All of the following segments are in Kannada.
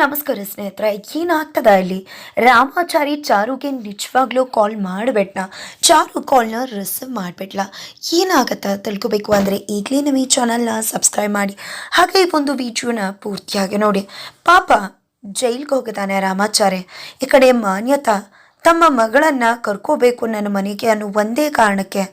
ನಮಸ್ಕಾರ ಸ್ನೇಹಿತರೆ ಏನಾಗ್ತದ ಇಲ್ಲಿ? ರಾಮಾಚಾರಿ ಚಾರುಗೆ ನಿಜವಾಗ್ಲೂ ಕಾಲ್ ಮಾಡಿಬಿಟ್ನ? ಚಾರು ಕಾಲ್ನ ರಿಸೀವ್ ಮಾಡಿಬಿಟ್ಲ? ಏನಾಗತ್ತ ತಿಳ್ಕೊಬೇಕು ಅಂದರೆ ಈಗಲೇ ನಮ್ಮ ಈ ಚಾನಲ್ನ ಸಬ್ಸ್ಕ್ರೈಬ್ ಮಾಡಿ. ಹಾಗೆ ಈ ಒಂದು ವಿಡಿಯೋನ ಪೂರ್ತಿಯಾಗಿ ನೋಡಿ. ಪಾಪ ಜೈಲ್ಗೆ ಹೋಗಿದ್ದಾನೆ ರಾಮಾಚಾರಿ. ಈ ಕಡೆ ಮಾನ್ಯತಾ ತಮ್ಮ ಮಗಳನ್ನ ಕರ್ಕೋಬೇಕು ನನ್ನ ಮನೆಗೆ ಅನ್ನೋ ಒಂದೇ ಕಾರಣಕ್ಕೆ.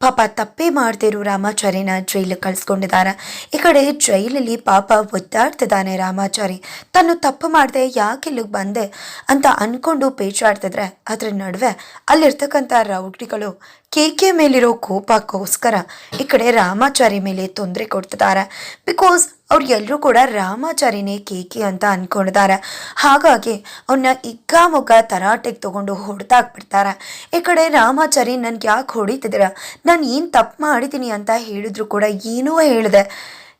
ಪಾಪ ತಪ್ಪೇ ಮಾಡ್ತಿರೋ ರಾಮಾಚಾರಿನ ಜೈಲಿಗೆ ಕಳಿಸ್ಕೊಂಡಿದ್ದಾರೆ ಈ ಕಡೆ ಜೈಲಲ್ಲಿ ಪಾಪ ಒದ್ದಾಡ್ತಿದ್ದಾನೆ ರಾಮಾಚಾರಿ. ತಾನು ತಪ್ಪು ಮಾಡಿದೆ ಯಾಕೆ ಇಲ್ಲಿಗೆ ಬಂದೆ ಅಂತ ಅನ್ಕೊಂಡು ಪೇಚಾಡ್ತಿದ್ರೆ ಅದ್ರ ನಡುವೆ ಅಲ್ಲಿರ್ತಕ್ಕಂಥ ರೌಡಿಗಳು ಕೆ ಮೇಲಿರೋ ಕೋಪಕ್ಕೋಸ್ಕರ ಈ ಕಡೆ ರಾಮಾಚಾರಿ ಮೇಲೆ ತೊಂದರೆ ಕೊಡ್ತಿದ್ದಾರೆ ಬಿಕಾಸ್ ಅವ್ರು ಎಲ್ಲರೂ ಕೂಡ ರಾಮಾಚಾರಿನೇ ಕೇಕಿ ಅಂತ ಅನ್ಕೊಂಡಿದ್ದಾರೆ. ಹಾಗಾಗಿ ಅವನ್ನ ಇಗ್ಗಾಮುಗ್ಗ ತರಾಟೆಗೆ ತಗೊಂಡು ಹೊಡೆದಾಕ್ಬಿಡ್ತಾರೆ. ಈ ಕಡೆ ರಾಮಾಚಾರಿ, ನನ್ಗೆ ಯಾಕೆ ಹೊಡಿತಿದ್ದೀರ? ನಾನು ಏನು ತಪ್ಪು ಮಾಡಿದ್ದೀನಿ ಅಂತ ಹೇಳಿದ್ರು ಕೂಡ ಏನೂ ಹೇಳಿದೆ.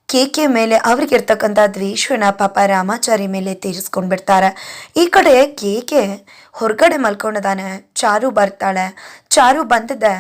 ಕೇಕೆ ಮೇಲೆ ಅವ್ರಿಗಿರ್ತಕ್ಕಂಥ ದ್ವೇಷನ ಪಾಪ ರಾಮಾಚಾರಿ ಮೇಲೆ ತೀರಿಸ್ಕೊಂಡ್ಬಿಡ್ತಾರೆ. ಈ ಕಡೆ ಕೇಕೆ ಹೊರಗಡೆ ಮಲ್ಕೊಂಡಿದ್ದಾನೆ. ಚಾರು ಬರ್ತಾಳೆ. ಚಾರು ಬಂದಿದ್ದೆ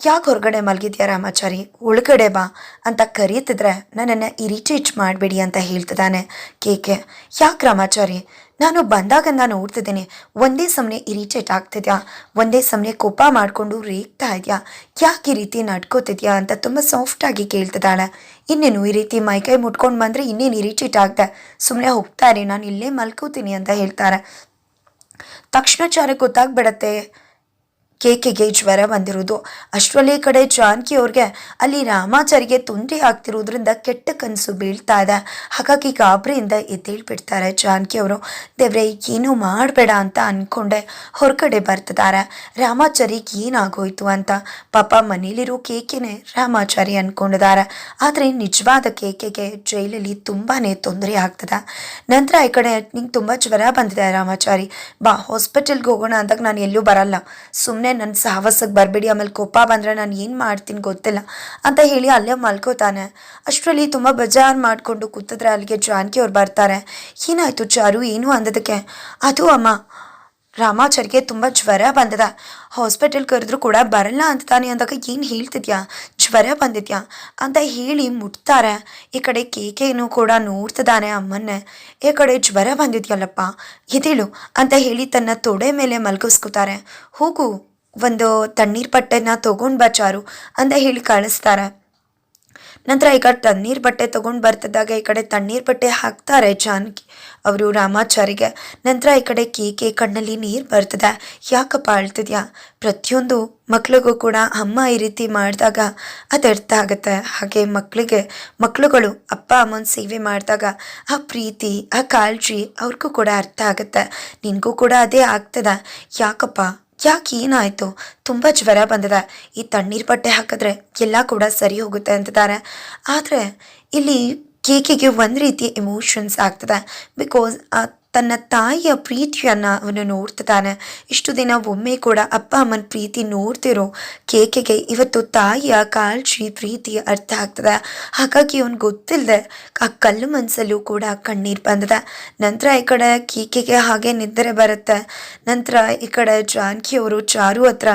ಯಾಕೆ ಹೊರಗಡೆ ಮಲಗಿದ್ಯಾ ರಾಮಾಚಾರಿ? ಒಳಗಡೆ ಬಾ ಅಂತ ಕರೀತಿದ್ರೆ ನನ್ನನ್ನು ಇರಿಟೇಟ್ ಮಾಡಬೇಡಿ ಅಂತ ಹೇಳ್ತಿದ್ದಾನೆ ಕೇಕೆ ಯಾಕೆ ರಾಮಾಚಾರಿ? ನಾನು ಬಂದಾಗ ನಾನು ನೋಡ್ತಿದ್ದೀನಿ ಒಂದೇ ಸಮನೆ ಇರಿಟೇಟ್ ಆಗ್ತಿದ್ಯಾ? ಒಂದೇ ಸಮನೆ ಕೋಪ ಮಾಡಿಕೊಂಡು ರೇಗ್ತಾ ಇದೆಯಾ? ಯಾಕೆ ಈ ರೀತಿ ನಡ್ಕೋತಿದ್ಯಾ ಅಂತ ತುಂಬ ಸಾಫ್ಟಾಗಿ ಕೇಳ್ತಿದ್ದಾಳೆ. ಇನ್ನೇನು ಈ ರೀತಿ ಮೈಕೈ ಮುಟ್ಕೊಂಡು ಬಂದರೆ ಇನ್ನೇನು ಇರಿಟೇಟ್ ಆಗ್ದೆ? ಸುಮ್ಮನೆ ಹೋಗ್ತಾರೆ ನಾನು ಇಲ್ಲೇ ಮಲ್ಕೋತೀನಿ ಅಂತ ಹೇಳ್ತಾರೆ. ತಕ್ಷಣ ಚಾರಕ್ಕೆ ಗೊತ್ತಾಗ್ಬಿಡತ್ತೆ. ಕೇಕೆಗೆ ಜ್ವರ ಬಂದಿರೋದು ಅಷ್ಟರಲ್ಲಿ ಕಡೆ ಜಾನಕಿ ಅವ್ರಿಗೆ ಅಲ್ಲಿ ರಾಮಾಚಾರಿಗೆ ತೊಂದರೆ ಆಗ್ತಿರೋದ್ರಿಂದ ಕೆಟ್ಟ ಕನಸು ಬೀಳ್ತಾ ಇದೆ. ಹಾಗಾಗಿ ಗಾಬರಿಯಿಂದ ಎದ್ದೇಳ್ಬಿಡ್ತಾರೆ ಜಾನಕಿ ಅವರು. ದೇವ್ರೆ, ಏನೂ ಮಾಡಬೇಡ ಅಂತ ಅಂದ್ಕೊಂಡೆ ಹೊರಗಡೆ ಬರ್ತಿದ್ದಾರೆ. ರಾಮಾಚಾರಿಗೆ ಏನಾಗೋಯ್ತು ಅಂತ. ಪಾಪ ಮನೇಲಿರೋ ಕೇಕೆನೆ ರಾಮಾಚಾರಿ ಅಂದ್ಕೊಂಡಿದ್ದಾರೆ ಆದರೆ ನಿಜವಾದ ಕೇಕೆಗೆ ಜೈಲಲ್ಲಿ ತುಂಬಾ ತೊಂದರೆ ಆಗ್ತದೆ. ನಂತರ ಈ ಕಡೆ ನಿಂಗೆ ತುಂಬ ಜ್ವರ ಬಂದಿದೆ ರಾಮಾಚಾರಿ. ಬಾ ಹಾಸ್ಪಿಟಲ್ಗೆ ಹೋಗೋಣ ಅಂದಾಗ ನಾನು ಎಲ್ಲೂ ಬರಲ್ಲ. ಸುಮ್ಮನೆ ನನ್ನ ಸಾಹಸಕ್ಕೆ ಬರಬೇಡಿ, ಆಮೇಲೆ ಕೋಪ ಬಂದರೆ ನಾನು ಏನು ಮಾಡ್ತೀನಿ ಗೊತ್ತಿಲ್ಲ ಅಂತ ಹೇಳಿ ಅಲ್ಲೇ ಮಲ್ಕೋತಾನೆ. ಅಷ್ಟರಲ್ಲಿ ತುಂಬ ಬಜಾರ್ ಮಾಡಿಕೊಂಡು ಕೂತಿದ್ರೆ ಅಲ್ಲಿಗೆ ಜಾನಕಿ ಅವ್ರು ಬರ್ತಾರೆ. ಏನಾಯಿತು ಚಾರು, ಏನು ಅಂದದಕ್ಕೆ? ಅದು ಅಮ್ಮ, ರಾಮಾಚಾರಿಗೆ ತುಂಬ ಜ್ವರ ಬಂದಿದೆ. ಹಾಸ್ಪಿಟಲ್ ಕರೆದ್ರು ಕೂಡ ಬರಲ್ಲ ಅಂತ ತಾನೆ ಅಂದಾಗ ಏನು ಹೇಳ್ತಿದ್ಯಾ? ಜ್ವರ ಬಂದಿದ್ಯಾ? ಅಂತ ಹೇಳಿ ಮುಟ್ತಾರೆ. ಈ ಕಡೆ ಕೇಕೆಯನ್ನು ಕೂಡ ನೋಡ್ತಿದ್ದಾನೆ ಅಮ್ಮನ್ನ. ಈ ಕಡೆ ಜ್ವರ ಬಂದಿದ್ಯಲ್ಲಪ್ಪ ಎದೇಳು ಅಂತ ಹೇಳಿ ತನ್ನ ತೊಡೆ ಮೇಲೆ ಮಲಗಿಸ್ಕೋತಾರೆ. ಹೋಗು. ಒಂದು ತಣ್ಣೀರ್ ಬಟ್ಟೆನ ತಗೊಂಡ್ ಬಚಾರು ಚಾರು ಅಂತ ಹೇಳಿ ಕಳಿಸ್ತಾರೆ ನಂತರ ಈ ಕಡೆ ತಣ್ಣೀರ್ ಬಟ್ಟೆ ತಗೊಂಡು ಬರ್ತಿದ್ದಾಗ ಈ ಕಡೆ ತಣ್ಣೀರ್ ಬಟ್ಟೆ ಹಾಕ್ತಾರೆ ಜಾನಕಿ, ಅವರು ರಾಮಾಚಾರಿಗೆ. ನಂತರ ಈ ಕಡೆ ಕೇಕೆ ಕಣ್ಣಲ್ಲಿ ನೀರು ಬರ್ತದೆ. ಯಾಕಪ್ಪ ಅಳ್ತಿದ್ಯಾ? ಪ್ರತಿಯೊಂದು ಮಕ್ಳಿಗೂ ಕೂಡ ಅಮ್ಮ ಈ ರೀತಿ ಮಾಡಿದಾಗ ಅದು ಅರ್ಥ ಆಗುತ್ತೆ. ಹಾಗೆ ಮಕ್ಕಳಿಗೆ ಮಕ್ಕಳುಗಳು ಅಪ್ಪ, ಅಮ್ಮನ ಸೇವೆ ಮಾಡಿದಾಗ ಆ ಪ್ರೀತಿ, ಆ ಕಾಳಜಿ ಅವ್ರಿಗೂ ಕೂಡ ಅರ್ಥ ಆಗುತ್ತೆ. ನಿನಗೂ ಕೂಡ ಅದೇ ಆಗ್ತದೆ. ಯಾಕಪ್ಪ? ಯಾಕೆ ಏನಾಯಿತು? ತುಂಬ ಜ್ವರ ಬಂದಿದೆ. ಈ ತಣ್ಣೀರು ಬಟ್ಟೆ ಹಾಕಿದ್ರೆ ಎಲ್ಲ ಕೂಡ ಸರಿ ಹೋಗುತ್ತೆ ಅಂತಿದ್ದಾರೆ. ಆದರೆ ಇಲ್ಲಿ ಕೇಕಿಗೆ ಒಂದು ರೀತಿ ಎಮೋಷನ್ಸ್ ಆಗ್ತದೆ. ಬಿಕಾಸ್ ತನ್ನ ತಾಯಿಯ ಪ್ರೀತಿಯನ್ನು ಅವನು ನೋಡ್ತಿದ್ದಾನೆ. ಇಷ್ಟು ದಿನ ಒಮ್ಮೆ ಕೂಡ ಅಪ್ಪ ಅಮ್ಮನ ಪ್ರೀತಿ ನೋಡ್ತಿರೋ ಕೇಕೆಗೆ ಇವತ್ತು ತಾಯಿಯ ಕಾಳಜಿ ಪ್ರೀತಿ ಅರ್ಥ ಆಗ್ತದೆ. ಹಾಗಾಗಿ ಅವನು ಗೊತ್ತಿಲ್ಲದೆ ಆ ಕಲ್ಲು ಮನಸ್ಸಲ್ಲೂ ಕೂಡ ಕಣ್ಣೀರು ಬಂದಿದೆ. ನಂತರ ಈ ಕಡೆ ಕೇಕೆಗೆ ಹಾಗೆ ನಿದ್ರೆ ಬರುತ್ತೆ. ನಂತರ ಈ ಕಡೆ ಜಾನಕಿಯವರು ಚಾರು ಹತ್ರ,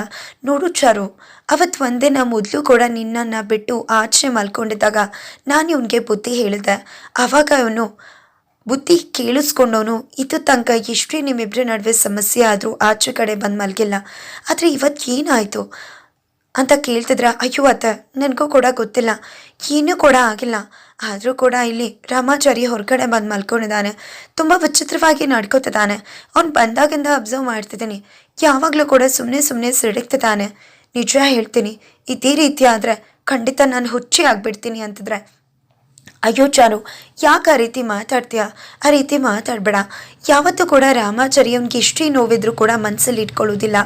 ನೋಡು ಚಾರು ಅವತ್ತು ಒಂದಿನ ಮೊದಲು ಕೂಡ ನಿನ್ನನ್ನು ಬಿಟ್ಟು ಆಚೆ ಮಲ್ಕೊಂಡಿದ್ದಾಗ ನಾನು ಇವನಿಗೆ ಬುದ್ಧಿ ಹೇಳಿದೆ ಆವಾಗ ಅವನು ಬುದ್ಧಿ ಕೇಳಿಸ್ಕೊಂಡವನು ಇದು ತನಕ ಎಷ್ಟೇ ನಿಮ್ಮಿಬ್ಬರ ನಡುವೆ ಸಮಸ್ಯೆ ಆದರೂ ಆಚೆ ಕಡೆ ಬಂದು ಮಲಗಿಲ್ಲ. ಆದರೆ ಇವತ್ತು ಏನಾಯಿತು? ಅಂತ ಕೇಳ್ತಿದ್ರ, ಅಯ್ಯೋ ಅತ್ತ, ನನಗೂ ಕೂಡ ಗೊತ್ತಿಲ್ಲ. ಏನೂ ಕೂಡ ಆಗಿಲ್ಲ. ಆದರೂ ಕೂಡ ಇಲ್ಲಿ ರಾಮಾಚಾರಿ ಹೊರಗಡೆ ಬಂದು ಮಲ್ಕೊಂಡಿದ್ದಾನೆ. ತುಂಬ ವಿಚಿತ್ರವಾಗಿ ನಡ್ಕೋತಿದ್ದಾನೆ. ಅವ್ನು ಬಂದಾಗಿಂದ ಅಬ್ಸರ್ವ್ ಮಾಡ್ತಿದ್ದೀನಿ. ಯಾವಾಗಲೂ ಕೂಡ ಸುಮ್ಮನೆ ಸುಮ್ಮನೆ ಸಿಡಿಕ್ತಿದ್ದಾನೆ. ನಿಜ ಹೇಳ್ತೀನಿ, ಇದೇ ರೀತಿ ಆದರೆ ಖಂಡಿತ ನಾನು ಹುಚ್ಚಿ ಆಗಿಬಿಡ್ತೀನಿ ಅಂತಿದ್ರೆ. ಅಯ್ಯೋ ಚಾರು ಯಾಕೆ ಆ ರೀತಿ ಮಾತಾಡ್ತೀಯ? ಆ ರೀತಿ ಮಾತಾಡಬೇಡ. ಯಾವತ್ತೂ ಕೂಡ ರಾಮಾಚಾರಿ ಅವ್ನಿಗೆ ಎಷ್ಟೇ ನೋವಿದ್ರೂ ಕೂಡ ಮನಸ್ಸಲ್ಲಿ ಇಟ್ಕೊಳ್ಳೋದಿಲ್ಲ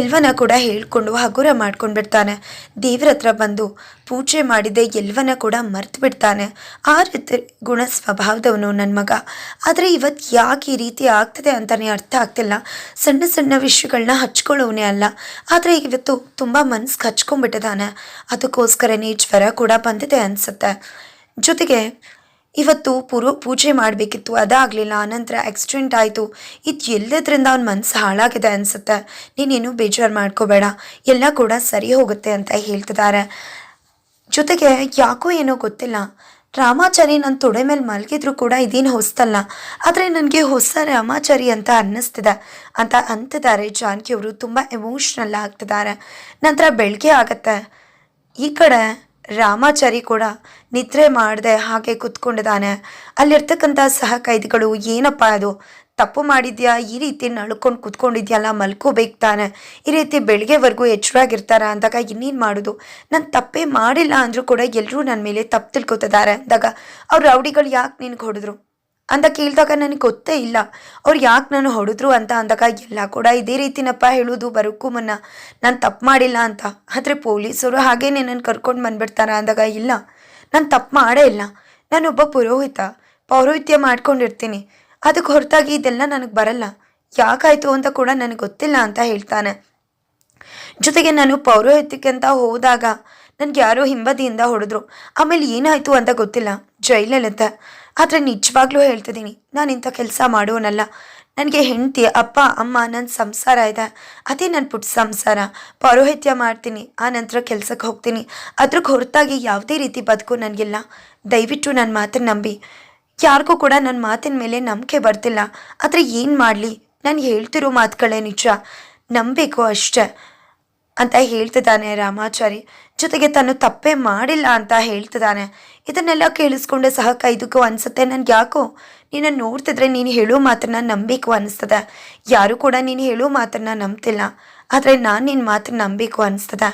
ಎಲ್ವನ ಕೂಡ ಹೇಳ್ಕೊಂಡು ಹಗುರ ಮಾಡ್ಕೊಂಡ್ಬಿಡ್ತಾನೆ. ದೇವ್ರ ಹತ್ರ ಬಂದು ಪೂಜೆ ಮಾಡಿದೆ ಎಲ್ವನ ಕೂಡ ಮರ್ತು ಬಿಡ್ತಾನೆ ಆ ರೀತಿ ಗುಣ ಸ್ವಭಾವದವನು ನನ್ನ ಮಗ. ಆದರೆ ಇವತ್ತು ಯಾಕೆ ಈ ರೀತಿ ಆಗ್ತದೆ ಅಂತಲೇ ಅರ್ಥ ಆಗ್ತಿಲ್ಲ. ಸಣ್ಣ ಸಣ್ಣ ವಿಷಯಗಳನ್ನ ಹಚ್ಕೊಳ್ಳೋನೇ ಅಲ್ಲ. ಆದರೆ ಇವತ್ತು ತುಂಬ ಮನ್ಸಿಗೆ ಹಚ್ಕೊಂಡ್ಬಿಟ್ಟಿದ್ದಾನೆ ಅದಕ್ಕೋಸ್ಕರನೇ ಜ್ವರ ಕೂಡ ಬಂದಿದೆ ಅನಿಸುತ್ತೆ. ಜೊತೆಗೆ ಇವತ್ತು ಪೂರ್ವ ಪೂಜೆ ಮಾಡಬೇಕಿತ್ತು, ಅದಾಗಲಿಲ್ಲ ಆನಂತರ ಆಕ್ಸಿಡೆಂಟ್ ಆಯಿತು. ಇದು ಎಲ್ಲದರಿಂದ ಅವ್ನ ಮನಸ್ಸು ಹಾಳಾಗಿದೆ ಅನಿಸುತ್ತೆ. ನೀನೇನು ಬೇಜಾರು ಮಾಡ್ಕೋಬೇಡ. ಎಲ್ಲ ಕೂಡ ಸರಿ ಹೋಗುತ್ತೆ ಅಂತ ಹೇಳ್ತಿದ್ದಾರೆ ಜೊತೆಗೆ ಯಾಕೋ ಏನೋ ಗೊತ್ತಿಲ್ಲ. ರಾಮಾಚಾರಿ ನನ್ನ ತೊಡೆ ಮೇಲೆ ಮಲಗಿದ್ರು ಕೂಡ ಇದೇನು ಹೊಸ್ತಲ್ಲ. ಆದರೆ ನನಗೆ ಹೊಸ ರಾಮಾಚಾರಿ ಅಂತ ಅನ್ನಿಸ್ತಿದೆ. ಅಂತ ಅಂತಿದ್ದಾರೆ ಜಾನಕಿಯವರು ತುಂಬ ಎಮೋಷ್ನಲ್ ಆಗ್ತಿದ್ದಾರೆ. ನಂತರ ಬೆಳಗ್ಗೆ ಆಗತ್ತೆ. ಈ ಕಡೆ ರಾಮಾಚಾರಿ ಕೂಡ ನಿದ್ರೆ ಮಾಡದೆ ಹಾಗೆ ಕುತ್ಕೊಂಡಿದ್ದಾನೆ. ಅಲ್ಲಿರ್ತಕ್ಕಂಥ ಸಹ ಕೈದಿಗಳು, ಏನಪ್ಪ ಅದು? ತಪ್ಪು ಮಾಡಿದ್ಯಾ? ಈ ರೀತಿ ನಳ್ಕೊಂಡು ಕುತ್ಕೊಂಡಿದ್ಯಲ್ಲ, ಮಲ್ಕೋಬೇಕು ತಾನೆ. ಈ ರೀತಿ ಬೆಳಗ್ಗೆವರೆಗೂ ಎಚ್ಚರಾಗಿರ್ತಾರ? ಅಂದಾಗ, ಇನ್ನೇನು ಮಾಡೋದು? ನಾನು ತಪ್ಪೇ ಮಾಡಿಲ್ಲ ಅಂದರೂ ಕೂಡ ಎಲ್ಲರೂ ನನ್ನ ಮೇಲೆ ತಪ್ಪು ತಿಳ್ಕೊತಿದ್ದಾರೆ ಅಂದಾಗ, ಅವ್ರ ರೌಡಿಗಳು ಯಾಕೆ ನಿನ್ಗೆ ಹೊಡೆದ್ರು? ಅಂತ ಕೇಳಿದಾಗ ನನಗೆ ಗೊತ್ತೇ ಇಲ್ಲ. ಅವ್ರು ಯಾಕೆ ನಾನು ಹೊಡೆದ್ರು ಅಂತ ಅಂದಾಗ, ಎಲ್ಲ ಕೂಡ ಇದೇ ರೀತಿನಪ್ಪ ಹೇಳೋದು ಬರೋಕ್ಕೂ ಮುನ್ನ. ನಾನು ತಪ್ಪು ಮಾಡಿಲ್ಲ ಅಂತ. ಆದರೆ ಪೊಲೀಸರು ಹಾಗೇನೆ ನನ್ನ ಕರ್ಕೊಂಡು ಬಂದ್ಬಿಡ್ತಾರ? ಅಂದಾಗ, ಇಲ್ಲ. ನಾನು ತಪ್ಪು ಮಾಡೇ ಇಲ್ಲ. ನಾನೊಬ್ಬ ಪುರೋಹಿತ. ಪೌರೋಹಿತ್ಯ ಮಾಡ್ಕೊಂಡಿರ್ತೀನಿ. ಅದಕ್ಕೆ ಹೊರತಾಗಿ ಇದೆಲ್ಲ ನನಗೆ ಬರಲ್ಲ. ಯಾಕಾಯಿತು ಅಂತ ಕೂಡ ನನಗೆ ಗೊತ್ತಿಲ್ಲ ಅಂತ ಹೇಳ್ತಾನೆ. ಜೊತೆಗೆ ನಾನು ಪೌರೋಹಿತ್ಯಕ್ಕೆ ಅಂತ ಹೋದಾಗ, ನನಗೆ ಯಾರೋ ಹಿಂಬದಿಯಿಂದ ಹೊಡೆದ್ರು. ಆಮೇಲೆ ಏನಾಯಿತು ಅಂತ ಗೊತ್ತಿಲ್ಲ. ಜೈಲಲ್ಲಿದ್ದೆ ಆದರೆ ನಿಜವಾಗ್ಲೂ ಹೇಳ್ತಿದ್ದೀನಿ, ನಾನು ಇಂಥ ಕೆಲಸ ಮಾಡೋನಲ್ಲ. ನನಗೆ ಹೆಂಡತಿ, ಅಪ್ಪ, ಅಮ್ಮ ನನ್ನ ಸಂಸಾರ ಇದೆ. ಅದೇ ನನ್ನ ಪುಟ್ಟ ಸಂಸಾರ. ಪೌರೋಹಿತ್ಯ ಮಾಡ್ತೀನಿ, ಆ ನಂತರ ಕೆಲಸಕ್ಕೆ ಹೋಗ್ತೀನಿ. ಅದ್ರಿಗೆ ಹೊರತಾಗಿ ಯಾವುದೇ ರೀತಿ ಬದುಕು ನನಗಿಲ್ಲ. ದಯವಿಟ್ಟು ನನ್ನ ಮಾತನ್ನು ನಂಬಿ. ಯಾರಿಗೂ ಕೂಡ ನನ್ನ ಮಾತಿನ ಮೇಲೆ ನಂಬಿಕೆ ಬರ್ತಿಲ್ಲ. ಆದರೆ ಏನು ಮಾಡಲಿ? ನಾನು ಹೇಳ್ತಿರೋ ಮಾತುಗಳೇ ನಿಜ. ನಂಬಬೇಕು ಅಷ್ಟೇ. ಅಂತ ಹೇಳ್ತಿದ್ದಾನೆ ರಾಮಾಚಾರಿ. ಜೊತೆಗೆ ತಾನು ತಪ್ಪೇ ಮಾಡಿಲ್ಲ ಅಂತ ಹೇಳ್ತಿದ್ದಾನೆ. ಇದನ್ನೆಲ್ಲ ಕೇಳಿಸ್ಕೊಂಡೆ ಸಹ ಕೈದಕ್ಕೂ ಅನಿಸುತ್ತೆ. ನನಗೆ ಯಾಕೋ? ನಿನ್ನ ನೋಡ್ತಿದ್ರೆ ನೀನು ಹೇಳೋ ಮಾತನ್ನ ನಂಬಿಕು ಅನಿಸ್ತದೆ. ಯಾರು ಕೂಡ ನೀನು ಹೇಳೋ ಮಾತನ್ನ ನಂಬ್ತಿಲ್ಲ. ಆದರೆ ನಾನು ನಿನ್ನ ಮಾತನ್ನ ನಂಬಿಕು ಅನಿಸ್ತದೆ.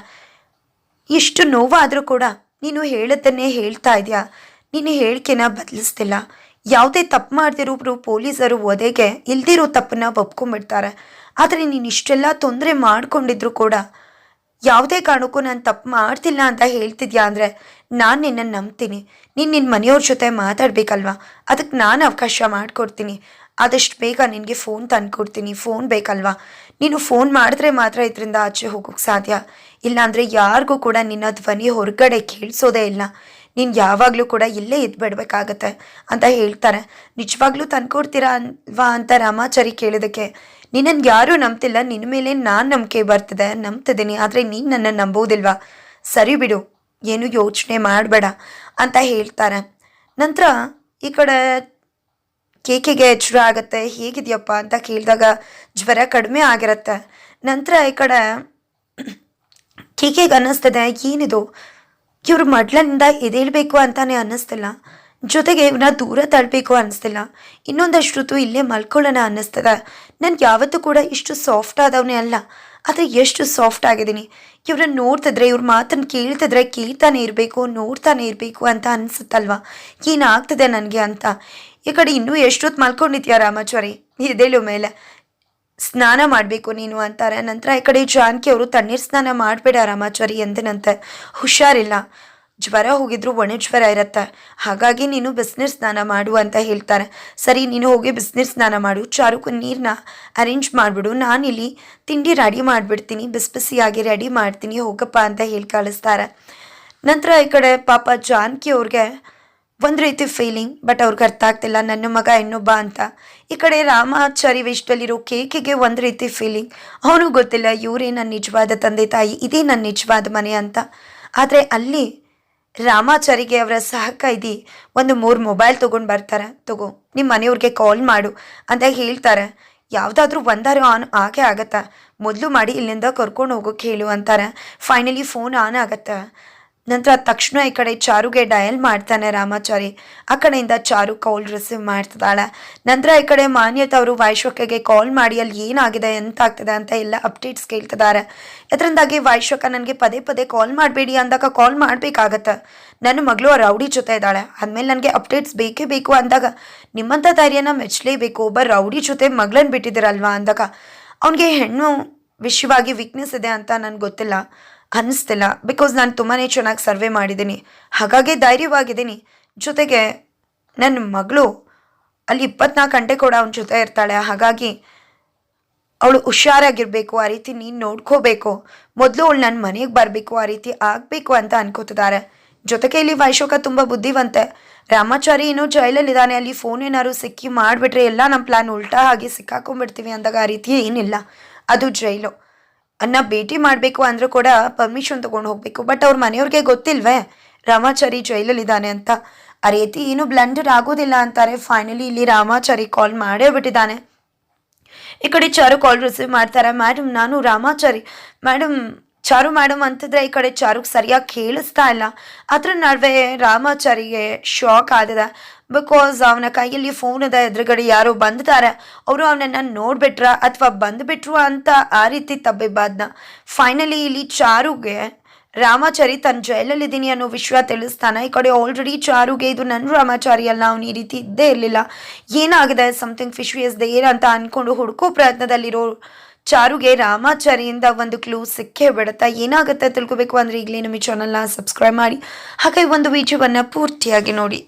ಎಷ್ಟು ನೋವಾದರೂ ಕೂಡ ನೀನು ಹೇಳೋದನ್ನೇ ಹೇಳ್ತಾ ಇದೆಯಾ? ನೀನು ಹೇಳಿಕೆನ ಬದಲಿಸ್ತಿಲ್ಲ. ಯಾವುದೇ ತಪ್ಪು ಮಾಡ್ದಿರೋಬ್ರು ಪೊಲೀಸರು ಒದೆಗೆ ಇಲ್ದಿರೋ ತಪ್ಪನ್ನ ಒಪ್ಕೊಂಡ್ಬಿಡ್ತಾರೆ. ಆದರೆ ನೀನು ಇಷ್ಟೆಲ್ಲ ತೊಂದರೆ ಮಾಡಿಕೊಂಡಿದ್ರು ಕೂಡ ಯಾವುದೇ ಕಾರಣಕ್ಕೂ ನಾನು ತಪ್ಪು ಮಾಡ್ತಿಲ್ಲ ಅಂತ ಹೇಳ್ತಿದ್ಯಾ ಅಂದರೆ ನಾನು ನಿನ್ನನ್ನು ನಂಬ್ತೀನಿ. ನೀನು ನಿನ್ನ ಮನೆಯವ್ರ ಜೊತೆ ಮಾತಾಡಬೇಕಲ್ವಾ? ಅದಕ್ಕೆ ನಾನು ಅವಕಾಶ ಮಾಡಿಕೊಡ್ತೀನಿ. ಆದಷ್ಟು ಬೇಗ ನಿನಗೆ ಫೋನ್ ತಂದುಕೊಡ್ತೀನಿ. ಫೋನ್ ಬೇಕಲ್ವಾ? ನೀನು ಫೋನ್ ಮಾಡಿದ್ರೆ ಮಾತ್ರ ಇದರಿಂದ ಆಚೆ ಹೋಗೋಕ್ಕೆ ಸಾಧ್ಯ. ಇಲ್ಲಾಂದರೆ ಯಾರಿಗೂ ಕೂಡ ನಿನ್ನ ಧ್ವನಿ ಹೊರಗಡೆ ಕೇಳಿಸೋದೇ ಇಲ್ಲ. ನೀನು ಯಾವಾಗಲೂ ಕೂಡ ಇಲ್ಲೇ ಇದ್ಬಿಡ್ಬೇಕಾಗತ್ತೆ ಅಂತ ಹೇಳ್ತಾರೆ. ನಿಜವಾಗ್ಲೂ ತಂದ್ಕೊಡ್ತೀರಾ ಅಲ್ವಾ ಅಂತ ರಾಮಾಚಾರಿ ಕೇಳಿದಕ್ಕೆ ನಿನ್ನನ್ನು ಯಾರೂ ನಂಬ್ತಿಲ್ಲ ನಿನ್ನ ಮೇಲೆ ನಾನು ನಂಬಿಕೆ ಬರ್ತದೆ, ನಂಬ್ತಿದ್ದೀನಿ, ಆದರೆ ನೀನು ನನ್ನ ನಂಬೋದಿಲ್ವಾ ಸರಿ ಬಿಡು, ಏನು ಯೋಚನೆ ಮಾಡಬೇಡ ಅಂತ ಹೇಳ್ತಾರೆ. ನಂತರ ಈ ಕಡೆ ಕೇಕೆಗೆ ಎಚ್ಚರ ಆಗುತ್ತೆ, ಹೇಗಿದೆಯಪ್ಪ ಅಂತ ಕೇಳಿದಾಗ ಜ್ವರ ಕಡಿಮೆ ಆಗಿರುತ್ತೆ. ನಂತರ ಈ ಕಡೆ ಕೇಕೆಗೆ ಅನ್ನಿಸ್ತದೆ, ಏನಿದು? ಇವ್ರ ಮಡ್ಲಿಂದ ಎದೇಳ್ಬೇಕು ಅಂತಾನೆ ಅನ್ನಿಸ್ತಿಲ್ಲ. ಜೊತೆಗೆ ಇವನ್ನ ದೂರ ತಳ್ಬೇಕು ಅನಿಸ್ತಿಲ್ಲ. ಇನ್ನೊಂದಷ್ಟು ಹೊತ್ತು ಇಲ್ಲೇ ಮಲ್ಕೊಳ್ಳೋಣ ಅನ್ನಿಸ್ತದೆ. ನಾನು ಯಾವತ್ತೂ ಕೂಡ ಇಷ್ಟು ಸಾಫ್ಟ್ ಆದವನೇ ಅಲ್ಲ. ಆದರೆ ಎಷ್ಟು ಸಾಫ್ಟ್ ಆಗಿದ್ದೀನಿ. ಇವ್ರನ್ನ ನೋಡ್ತಿದ್ರೆ, ಇವ್ರ ಮಾತನ್ನು ಕೇಳ್ತಿದ್ರೆ ಕೇಳ್ತಾನೆ ಇರಬೇಕು, ನೋಡ್ತಾನೆ ಇರಬೇಕು ಅಂತ ಅನಿಸುತ್ತಲ್ವಾ? ಏನಾಗ್ತದೆ ನನಗೆ ಅಂತ. ಈ ಕಡೆ ಇನ್ನೂ ಎಷ್ಟೊತ್ತು ಮಲ್ಕೊಂಡಿದ್ಯಾ ರಾಮಾಚಾರಿ? ಎದೇಳು ಮೇಲೆ. ಸ್ನಾನ ಮಾಡಬೇಕು ನೀನು ಅಂತಾರೆ. ನಂತರ ಈ ಕಡೆ ಜಾನಕಿ ಅವರು ತಣ್ಣೀರು ಸ್ನಾನ ಮಾಡಬೇಡ ರಾಮಾಚಾರಿ ಎಂದನಂತೆ. ಹುಷಾರಿಲ್ಲ. ಜ್ವರ ಹೋಗಿದ್ರು ಒಣ ಜ್ವರ ಇರತ್ತೆ. ಹಾಗಾಗಿ ನೀನು ಬಿಸಿನೀರು ಸ್ನಾನ ಮಾಡು ಅಂತ ಹೇಳ್ತಾರೆ. ಸರಿ, ನೀನು ಹೋಗಿ ಬಿಸಿನೀರು ಸ್ನಾನ ಮಾಡು. ಚಾರುಕು ನೀರನ್ನ ಅರೇಂಜ್ ಮಾಡಿಬಿಡು. ನಾನಿಲ್ಲಿ ತಿಂಡಿ ರೆಡಿ ಮಾಡಿಬಿಡ್ತೀನಿ. ಬಿಸಿ ಬಿಸಿಯಾಗಿ ರೆಡಿ ಮಾಡ್ತೀನಿ. ಹೋಗಪ್ಪ ಅಂತ ಹೇಳಿ ಕಳಿಸ್ತಾರೆ. ನಂತರ ಈ ಕಡೆ ಪಾಪ ಜಾನ್ಕಿ ಅವ್ರಿಗೆ ಒಂದು ರೀತಿ ಫೀಲಿಂಗ್ ಬಟ್ ಅವ್ರಿಗೆ ಅರ್ಥ ಆಗ್ತಿಲ್ಲ. ನನ್ನ ಮಗ ಇನ್ನೊಬ್ಬ ಅಂತ. ಈ ಕಡೆ ರಾಮಾಚಾರಿ ವೇಷದಲ್ಲಿರೋ ಕೇಕಿಗೆ ಒಂದು ರೀತಿ ಫೀಲಿಂಗ್ ಅವನು ಗೊತ್ತಿಲ್ಲ, ಇವರೇ ನನ್ನ ನಿಜವಾದ ತಂದೆ ತಾಯಿ, ಇದೇ ನನ್ನ ನಿಜವಾದ ಮನೆ ಅಂತ. ಆದರೆ ಅಲ್ಲಿ ರಾಮಾಚಾರಿಗೆ ಅವರ ಸಹಕೈದಿ ಒಂದು ಮೂರು ಮೊಬೈಲ್ ತೊಗೊಂಡು ಬರ್ತಾರೆ. ತಗೋ ನಿಮ್ಮ ಮನೆಯವ್ರಿಗೆ ಕಾಲ್ ಮಾಡು ಅಂತ ಹೇಳ್ತಾರೆ. ಯಾವುದಾದ್ರೂ ಒಂದಾರು ಆನ್ ಆಗೇ ಆಗತ್ತಾ. ಮೊದಲು ಮಾಡಿ ಇಲ್ಲಿಂದ ಕರ್ಕೊಂಡು ಹೋಗೋಕೆ ಹೇಳು ಅಂತಾರೆ. ಫೈನಲಿ ಫೋನ್ ಆನ್ ಆಗತ್ತೆ. ನಂತರ ತಕ್ಷಣ ಈ ಕಡೆ ಚಾರುಗೆ ಡಯಲ್ ಮಾಡ್ತಾನೆ ರಾಮಾಚಾರಿ. ಆ ಕಡೆಯಿಂದ ಚಾರು ಕಾಲ್ ರಿಸೀವ್ ಮಾಡ್ತಿದ್ದಾಳೆ. ನಂತರ ಈ ಕಡೆ ಮಾನ್ಯತ ಅವರು ವೈಶ್ವಕಗೆ ಕಾಲ್ ಮಾಡಿ ಅಲ್ಲಿ ಏನಾಗಿದೆ ಎಂತ ಆಗ್ತದೆ ಅಂತ ಎಲ್ಲ ಅಪ್ಡೇಟ್ಸ್ ಕೇಳ್ತಿದ್ದಾರೆ. ಇದರಿಂದಾಗಿ ವೈಶ್ವಕ ನನಗೆ ಪದೇ ಪದೇ ಕಾಲ್ ಮಾಡಬೇಡಿ ಅಂದಾಗ ಕಾಲ್ ಮಾಡಬೇಕಾಗತ್ತೆ. ನನ್ನ ಮಗಳು ಆ ರೌಡಿ ಜೊತೆ ಇದ್ದಾಳೆ. ಆದಮೇಲೆ ನನಗೆ ಅಪ್ಡೇಟ್ಸ್ ಬೇಕೇ ಬೇಕು ಅಂದಾಗ, ನಿಮ್ಮಂಥ ಧೈರ್ಯನ ಮೆಚ್ಚಲೇಬೇಕು ಒಬ್ಬ ರೌಡಿ ಜೊತೆ ಮಗಳನ್ನ ಬಿಟ್ಟಿದ್ದೀರಲ್ವಾ? ಅಂದಾಗ, ಅವನಿಗೆ ಹೆಣ್ಣು ವಿಷಯವಾಗಿ ವೀಕ್ನೆಸ್ ಇದೆ ಅಂತ ನನಗೆ ಗೊತ್ತಿಲ್ಲ. ಅನ್ನಿಸ್ತಿಲ್ಲ ಬಿಕಾಸ್ ನಾನು ತುಂಬಾ ಚೆನ್ನಾಗಿ ಸರ್ವೆ ಮಾಡಿದ್ದೀನಿ. ಹಾಗಾಗಿ ಧೈರ್ಯವಾಗಿದ್ದೀನಿ. ಜೊತೆಗೆ ನನ್ನ ಮಗಳು ಅಲ್ಲಿ ಇಪ್ಪತ್ನಾಲ್ಕು ಗಂಟೆ ಕೂಡ ಅವನ ಜೊತೆ ಇರ್ತಾಳೆ. ಹಾಗಾಗಿ ಅವಳು ಹುಷಾರಾಗಿರಬೇಕು. ಆ ರೀತಿ ನೀನು ನೋಡ್ಕೋಬೇಕು. ಮೊದಲು ಅವಳು ನನ್ನ ಮನೆಗೆ ಬರಬೇಕು. ಆ ರೀತಿ ಆಗಬೇಕು ಅಂತ ಅನ್ಕೋತಿದ್ದಾರೆ. ಜೊತೆಗೆ ಇಲ್ಲಿ ವೈಶೋಕ ತುಂಬ ಬುದ್ಧಿವಂತೆ. ರಾಮಾಚಾರಿ ಏನೋ ಜೈಲಲ್ಲಿದ್ದಾನೆ. ಅಲ್ಲಿ ಫೋನ್ ಏನಾದ್ರು ಸಿಕ್ಕಿ ಮಾಡಿಬಿಟ್ರೆ ಎಲ್ಲ ನಮ್ಮ ಪ್ಲ್ಯಾನ್ ಉಲ್ಟಾ ಆಗಿ ಸಿಕ್ಕಾಕೊಂಡ್ಬಿಡ್ತೀವಿ ಅಂದಾಗ ಆ ರೀತಿ ಏನಿಲ್ಲ. ಅದು ಜೈಲು. ಅನ್ನ ಭೇಟಿ ಮಾಡಬೇಕು ಅಂದರೂ ಕೂಡ ಪರ್ಮಿಷನ್ ತೊಗೊಂಡು ಹೋಗಬೇಕು. ಬಟ್ ಅವ್ರ ಮನೆಯವ್ರಿಗೆ ಗೊತ್ತಿಲ್ವೇ? ರಾಮಾಚಾರಿ ಜೈಲಲ್ಲಿದ್ದಾನೆ ಅಂತ. ಆ ರೀತಿ ಏನು ಬ್ಲಂಡರ್ ಆಗೋದಿಲ್ಲ ಅಂತಾರೆ. ಫೈನಲಿ ಇಲ್ಲಿ ರಾಮಾಚಾರಿ ಕಾಲ್ ಮಾಡೇ ಬಿಟ್ಟಿದ್ದಾನೆ. ಈ ಕಡೆ ಚಾರು ಕಾಲ್ ರಿಸೀವ್ ಮಾಡ್ತಾರೆ. ಮೇಡಮ್ ನಾನು ರಾಮಾಚಾರಿ. ಮೇಡಮ್ ಚಾರು ಮೇಡಮ್ ಅಂತಿದ್ರೆ ಈ ಕಡೆ ಚಾರುಗೆ ಸರಿಯಾಗಿ ಕೇಳಿಸ್ತಾ ಇಲ್ಲ. ಅದ್ರ ನಡುವೆ ರಾಮಾಚಾರಿಗೆ ಶಾಕ್ ಆದಿದೆ ಬಿಕಾಸ್ ಅವನ ಕೈಯಲ್ಲಿ ಫೋನ್ ಇದೆ, ಎದುರುಗಡೆ ಯಾರೋ ಬಂದಿದ್ದಾರೆ. ಅವರು ಅವನನ್ನ ನೋಡ್ಬಿಟ್ರ ಅಥವಾ ಬಂದ್ಬಿಟ್ರು ಅಂತ ಆ ರೀತಿ ತಬ್ಬಿಬಾದ್ನ. ಫೈನಲಿ ಇಲ್ಲಿ ಚಾರುಗೆ, ರಾಮಾಚಾರಿ ತನ್ನ ಜೈಲಲ್ಲಿದ್ದೀನಿ ಅನ್ನೋ ವಿಷಯ ತಿಳಿಸ್ತಾನೆ. ಈ ಕಡೆ ಆಲ್ರೆಡಿ ಚಾರುಗೆ ಇದು ನನ್ನ ರಾಮಾಚಾರಿ ಅಲ್ಲ, ಅವನು ಈ ರೀತಿ ಇದ್ದೇ ಇರಲಿಲ್ಲ. ಏನಾಗಿದೆ? ಸಮಥಿಂಗ್ ಇಸ್ ದೇರ್ ಅಂತ ಅನ್ಕೊಂಡು ಹುಡುಕೋ ಪ್ರಯತ್ನದಲ್ಲಿರೋ ಚಾರುಗೆ ರಾಮಾಚಾರಿಯಿಂದ ಒಂದು ಕ್ಲೂ ಸಿಕ್ಕೇ ಬಿಡುತ್ತಾ ಏನಾಗುತ್ತೆ ತಿಳ್ಕೊಬೇಕು ಅಂದರೆ ಈಗಲೇ ನಮ್ಮ ಚಾನಲ್ನ ಸಬ್ಸ್ಕ್ರೈಬ್ ಮಾಡಿ ಹಾಗೆ ಒಂದು ವಿಡಿಯೋವನ್ನು ಪೂರ್ತಿಯಾಗಿ ನೋಡಿ.